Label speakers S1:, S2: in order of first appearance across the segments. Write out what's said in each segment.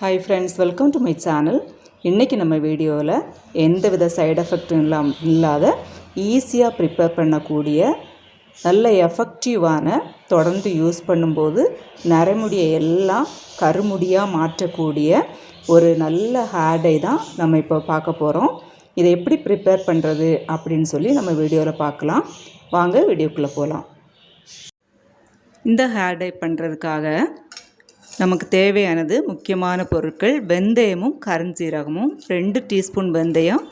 S1: Hi friends welcome to my channel இன்றைக்கி நம்ம வீடியோவில் எந்த வித சைடு எஃபெக்டும் இல்லாம இல்லாத ஈஸியாக ப்ரிப்பேர் பண்ணக்கூடிய நல்ல எஃபெக்டிவான தொடர்ந்து யூஸ் பண்ணும்போது நரைமுடியை எல்லாம் கருமுடியாக மாற்றக்கூடிய ஒரு நல்ல ஹேடை தான் நம்ம இப்போ பார்க்க போகிறோம் இதை எப்படி ப்ரிப்பேர் பண்ணுறது அப்படின்னு சொல்லி நம்ம வீடியோவில் பார்க்கலாம். வாங்க வீடியோக்குள்ளே போகலாம் இந்த ஹேர் டை பண்ணுறதுக்காக நமக்கு தேவையானது முக்கியமான பொருட்கள் வெந்தயமும் கருஞ்சீரகமும். ரெண்டு டீஸ்பூன் வெந்தயம்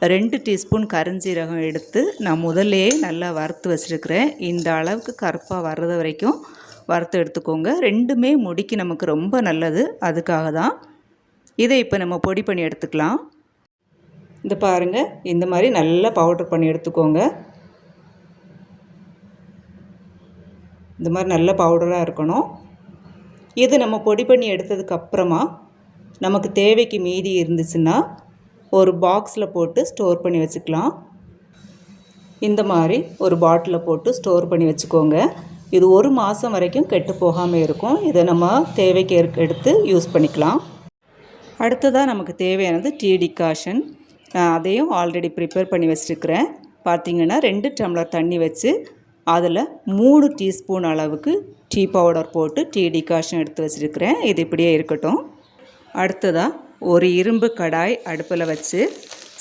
S1: ரெண்டு டீஸ்பூன் கருஞ்சீரகம் எடுத்து நான் முதல்லையே நல்லா வறுத்து வச்சுருக்கிறேன். இந்த அளவுக்கு கருப்பாக வர்றது வரைக்கும் வறுத்து எடுத்துக்கோங்க. ரெண்டுமே முடிக்கு நமக்கு ரொம்ப நல்லது. அதுக்காக தான் இதை இப்போ நம்ம பொடி பண்ணி எடுத்துக்கலாம். இந்த பாருங்கள் இந்த மாதிரி நல்லா பவுடர் பண்ணி எடுத்துக்கோங்க. இந்த மாதிரி நல்ல பவுடராக இருக்கணும். இது நம்ம பொடி பண்ணி எடுத்ததுக்கப்புறமா நமக்கு தேவைக்கு மீதி இருந்துச்சுன்னா ஒரு பாக்ஸில் போட்டு ஸ்டோர் பண்ணி வச்சுக்கலாம். இந்த மாதிரி ஒரு பாட்டிலில் போட்டு ஸ்டோர் பண்ணி வச்சுக்கோங்க. இது ஒரு மாதம் வரைக்கும் கெட்டு போகாமல் இருக்கும். இதை நம்ம தேவைக்கு எடுத்து யூஸ் பண்ணிக்கலாம். அடுத்ததாக நமக்கு தேவையானது டீ டிகாஷன் நான் அதையும் ஆல்ரெடி ப்ரிப்பேர் பண்ணி வச்சுருக்கிறேன். பார்த்திங்கன்னா ரெண்டு டம்ளர் தண்ணி வச்சு அதில் மூணு டீஸ்பூன் அளவுக்கு டீ பவுடர் போட்டு டீ டிகாஷன் எடுத்து வச்சுருக்கிறேன். இது இப்படியே இருக்கட்டும். அடுத்ததாக ஒரு இரும்பு கடாய் அடுப்பில் வச்சு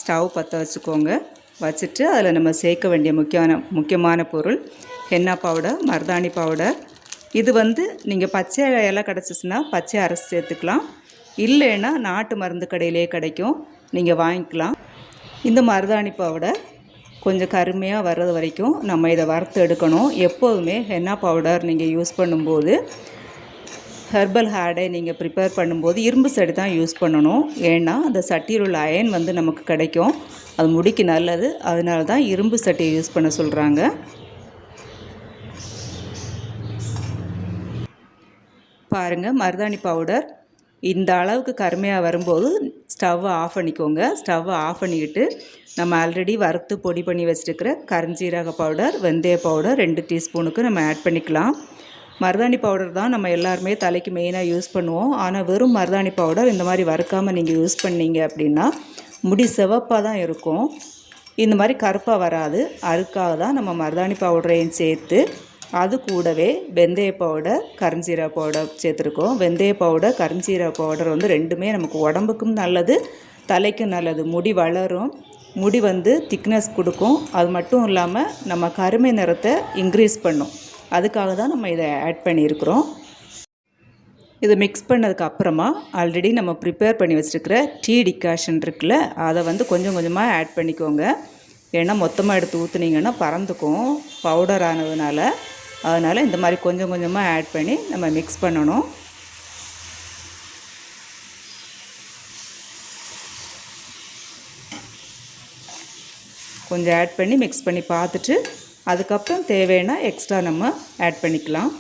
S1: ஸ்டவ் பற்ற வச்சுக்கோங்க. வச்சுட்டு அதில் நம்ம சேர்க்க வேண்டிய முக்கியமான முக்கியமான பொருள் ஹென்னா பவுடர் மருதாணி பவுடர் இது வந்து நீங்கள் பச்சை இலை கிடச்சிச்சின்னா பச்சை அரைச்சி சேர்த்துக்கலாம். இல்லைன்னா நாட்டு மருந்து கடையிலே கிடைக்கும். நீங்கள் வாங்கிக்கலாம். இந்த மருதாணி பவுடர் கொஞ்சம் கருமையாக வர்றது வரைக்கும் நம்ம இதை வறுத்து எடுக்கணும். எப்போதுமே ஹென்னா பவுடர் நீங்கள் யூஸ் பண்ணும்போது ஹெர்பல் ஹேடை நீங்கள் ப்ரிப்பேர் பண்ணும்போது இரும்பு சடி தான் யூஸ் பண்ணணும். ஏன்னா அந்த சட்டியில் உள்ள அயன் வந்து நமக்கு கிடைக்கும். அது முடிக்கு நல்லது. அதனால தான் இரும்பு சட்டியை யூஸ் பண்ண சொல்கிறாங்க பாருங்கள் மருதாணி பவுடர் இந்த அளவுக்கு கருமையாக வரும்போது ஸ்டவ்வை ஆஃப் பண்ணிக்கோங்க. ஸ்டவ்வை ஆஃப் பண்ணிக்கிட்டு நம்ம ஆல்ரெடி வறுத்து பொடி பண்ணி வச்சுருக்கிற கரஞ்சீரக பவுடர் வெந்தய பவுடர் ரெண்டு டீஸ்பூனுக்கு நம்ம ஆட் பண்ணிக்கலாம். மருதாணி பவுடர் தான் நம்ம எல்லாருமே தலைக்கு மெயினாக யூஸ் பண்ணுவோம். ஆனால் வெறும் மருதாணி பவுடர் இந்த மாதிரி வறுக்காமல் நீங்கள் யூஸ் பண்ணீங்க அப்படின்னா முடி சிவப்பாக தான் இருக்கும். இந்த மாதிரி கருப்பாக வராது. அதுக்காக தான் நம்ம மருதாணி பவுடரையும் சேர்த்து அது கூடவே வெந்தய பவுடர் கருஞ்சீரா பவுடர் சேர்த்துருக்கோம். வெந்தய பவுடர் கருஞ்சீரா பவுடர் வந்து ரெண்டுமே நமக்கு உடம்புக்கும் நல்லது தலைக்கும் நல்லது. முடி வளரும் முடி வந்து திக்னஸ் கொடுக்கும். அது மட்டும் இல்லாமல் நம்ம கருமை நிறத்தை இன்க்ரீஸ் பண்ணும். அதுக்காக தான் நம்ம இதை ஆட் பண்ணியிருக்கிறோம். இதை மிக்ஸ் பண்ணதுக்கு அப்புறமா ஆல்ரெடி நம்ம ப்ரிப்பேர் பண்ணி வச்சுருக்கிற டீ டிகாஷன் இருக்குல்ல அதை வந்து கொஞ்சம் கொஞ்சமாக ஆட் பண்ணிக்கோங்க. ஏன்னா மொத்தமாக எடுத்து ஊற்றுனீங்கன்னா பறந்துக்கும் பவுடர் ஆனதுனால. அதனால் இந்த மாதிரி கொஞ்சம் கொஞ்சமாக ஆட் பண்ணி நம்ம மிக்ஸ் பண்ணணும். கொஞ்சம் ஆட் பண்ணி மிக்ஸ் பண்ணி பார்த்துட்டு அதுக்கப்புறம் தேவைன்னா எக்ஸ்ட்ரா நம்ம ஆட் பண்ணிக்கலாம்.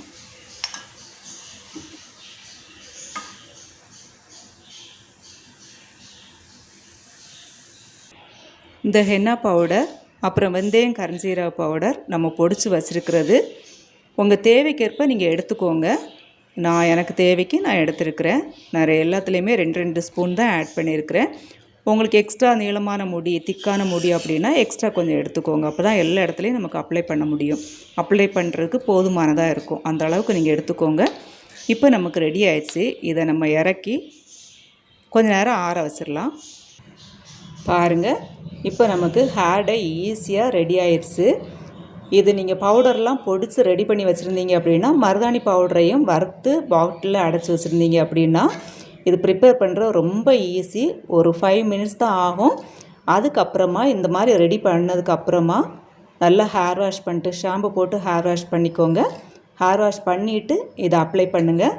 S1: இந்த ஹென்னா பவுடர் அப்புறம் வெந்தயம் கரஞ்சீரக பவுடர் நம்ம பொடிச்சு வச்சுருக்கிறது. உங்கள் தேவைக்கேற்ப நீங்கள் எடுத்துக்கோங்க. நான் எனக்கு தேவைக்கு நான் எடுத்துருக்கிறேன். நிறைய எல்லாத்துலேயுமே ரெண்டு ரெண்டு ஸ்பூன் தான் ஆட் பண்ணியிருக்கிறேன். உங்களுக்கு எக்ஸ்ட்ரா நீளமான முடி திக்கான முடி அப்படின்னா எக்ஸ்ட்ரா கொஞ்சம் எடுத்துக்கோங்க. அப்போ தான் எல்லா இடத்துலையும் நமக்கு அப்ளை பண்ண முடியும். அப்ளை பண்ணுறதுக்கு போதுமானதாக இருக்கும். அந்த அளவுக்கு நீங்கள் எடுத்துக்கோங்க. இப்போ நமக்கு ரெடி ஆயிடுச்சு. இதை நம்ம இறக்கி கொஞ்ச நேரம் ஆற வச்சிடலாம். பாருங்கள் இப்போ நமக்கு ஹேர் டை ஈஸியாக ரெடி ஆயிடுச்சு. இது நீங்கள் பவுடர்லாம் பொடிச்சு ரெடி பண்ணி வச்சுருந்தீங்க அப்படின்னா மருதாணி பவுடரையும் வறுத்து பாட்டிலில் அடைச்சி வச்சுருந்தீங்க அப்படின்னா இது ப்ரிப்பேர் பண்ணுற ரொம்ப ஈஸி ஒரு ஃபைவ் மினிட்ஸ் தான் ஆகும். அதுக்கப்புறமா இந்த மாதிரி ரெடி பண்ணதுக்கப்புறமா நல்லா ஹேர் வாஷ் பண்ணிட்டு ஷாம்பு போட்டு ஹேர் வாஷ் பண்ணிக்கோங்க. ஹேர் வாஷ் பண்ணிவிட்டு இதை அப்ளை பண்ணுங்கள்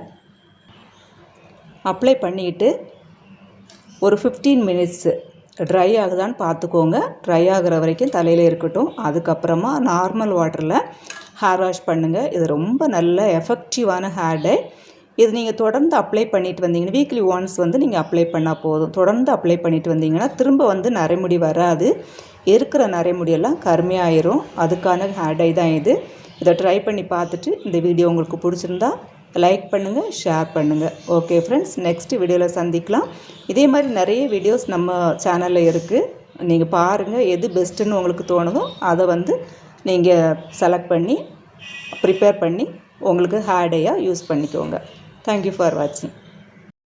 S1: அப்ளை பண்ணிவிட்டு ஒரு ஃபிஃப்டீன் மினிட்ஸு ட்ரை ஆகுதான்னு பார்த்துக்கோங்க. ட்ரை ஆகிற வரைக்கும் தலையில் இருக்கட்டும். அதுக்கப்புறமா நார்மல் வாட்டரில் ஹேர் வாஷ் பண்ணுங்கள் இது ரொம்ப நல்ல எஃபெக்டிவான ஹேர் டே இது நீங்கள் தொடர்ந்து அப்ளை பண்ணிட்டு வந்தீங்கன்னா வீக்லி ஒன்ஸ் வந்து நீங்கள் அப்ளை பண்ணால் போதும். தொடர்ந்து அப்ளை பண்ணிட்டு வந்தீங்கன்னா திரும்ப வந்து நரைமுடி வராது. இருக்கிற நரைமுடியெல்லாம் கருமையாயிரும். அதுக்கான ஹேர் டை தான் இது. இதை ட்ரை பண்ணி பார்த்துட்டு இந்த வீடியோ உங்களுக்கு பிடிச்சிருந்தா லைக் பண்ணுங்கள் ஷேர் பண்ணுங்கள் ஓகே ஃப்ரெண்ட்ஸ் நெக்ஸ்ட் வீடியோவில் சந்திக்கலாம். இதே மாதிரி நிறைய வீடியோஸ் நம்ம சேனலில் இருக்குது நீங்கள் பாருங்கள் எது பெஸ்ட்டுன்னு உங்களுக்கு தோணுதோ அதை வந்து நீங்கள் செலக்ட் பண்ணி ப்ரிப்பேர் பண்ணி உங்களுக்கு ஹேர் டேயாக யூஸ் பண்ணிக்கோங்க தேங்க்யூ ஃபார் வாட்சிங்